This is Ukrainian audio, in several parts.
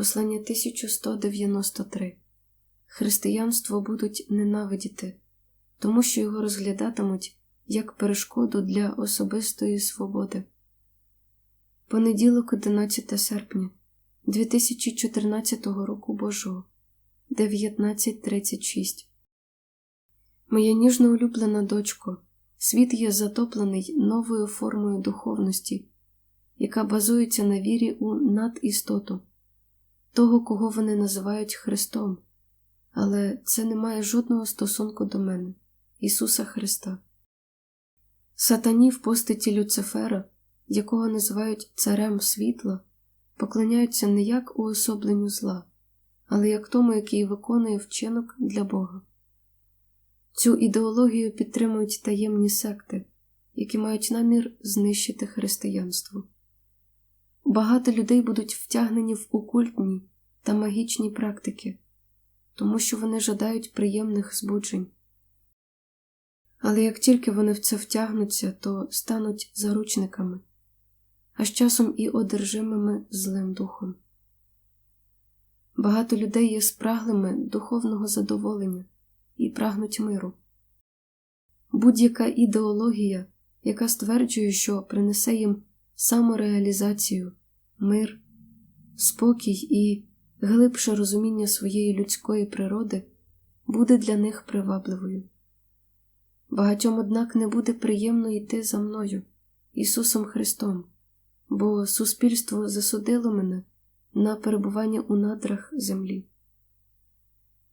Послання 1193 Християнство будуть ненавидіти, тому що його розглядатимуть як перешкоду для особистої свободи. Понеділок, 11 серпня 2014 року Божого 19.36 Моя ніжно улюблена дочко, світ є затоплений новою формою духовності, яка базується на вірі у надістоту, того, кого вони називають Христом, але це не має жодного стосунку до мене, Ісуса Христа. Сатані в постаті Люцифера, якого називають Царем світла, поклоняються не як уособленню зла, але як тому, який виконує вчинок для Бога. Цю ідеологію підтримують таємні секти, які мають намір знищити християнство. Багато людей будуть втягнені в окультні та магічні практики, тому що вони жадають приємних збуджень. Але як тільки вони в це втягнуться, то стануть заручниками, а з часом і одержимими злим духом. Багато людей є спраглими духовного задоволення і прагнуть миру. Будь-яка ідеологія, яка стверджує, що принесе їм самореалізацію, мир, спокій і глибше розуміння своєї людської природи, буде для них привабливою. Багатьом, однак, не буде приємно йти за мною, Ісусом Христом, бо суспільство засудило мене на перебування у надрах землі.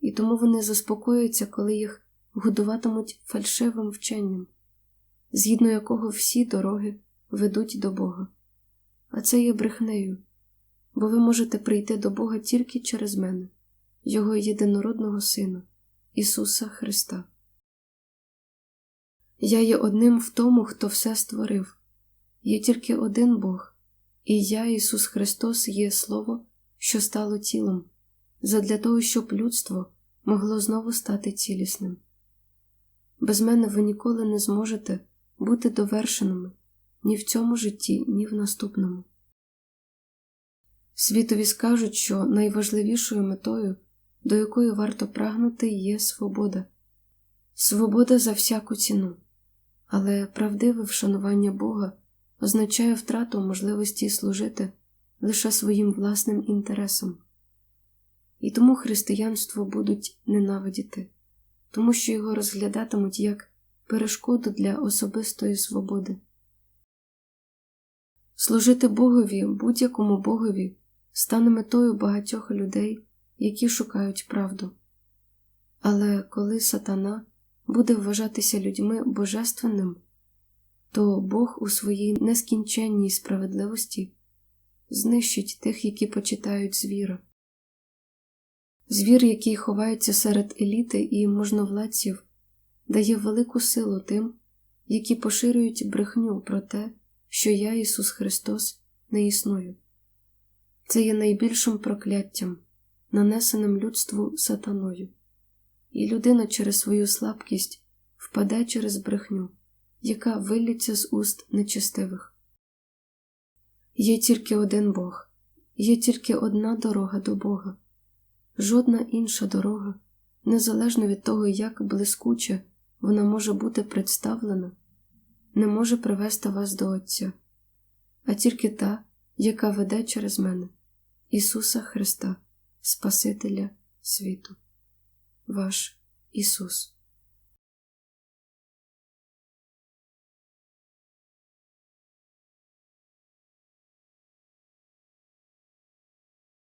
І тому вони заспокоюються, коли їх годуватимуть фальшивим вченням, згідно якого всі дороги ведуть до Бога. А це є брехнею, бо ви можете прийти до Бога тільки через мене, Його єдинородного Сина, Ісуса Христа. Я є одним в тому, хто все створив, є тільки один Бог, і я, Ісус Христос, є Слово, що стало тілом, задля того, щоб людство могло знову стати цілісним. Без мене ви ніколи не зможете бути довершеними ні в цьому житті, ні в наступному. Світові скажуть, що найважливішою метою, до якої варто прагнути, є свобода, свобода за всяку ціну, але правдиве вшанування Бога означає втрату можливості служити лише своїм власним інтересам. І тому християнство будуть ненавидіти, тому що його розглядатимуть як перешкоду для особистої свободи. Служити Богові, будь-якому Богові, стане метою багатьох людей, які шукають правду. Але коли сатана буде вважатися людьми божественним, то Бог у своїй нескінченній справедливості знищить тих, які почитають звіра. Звір, який ховається серед еліти і можновладців, дає велику силу тим, які поширюють брехню про те, що я, Ісус Христос, не існую. Це є найбільшим прокляттям, нанесеним людству сатаною, і людина через свою слабкість впаде через брехню, яка виллється з уст нечестивих. Є тільки один Бог, є тільки одна дорога до Бога, жодна інша дорога, незалежно від того, як блискуче вона може бути представлена, не може привести вас до Отця, а тільки та, яка веде через мене, Ісуса Христа, Спасителя світу. Ваш Ісус.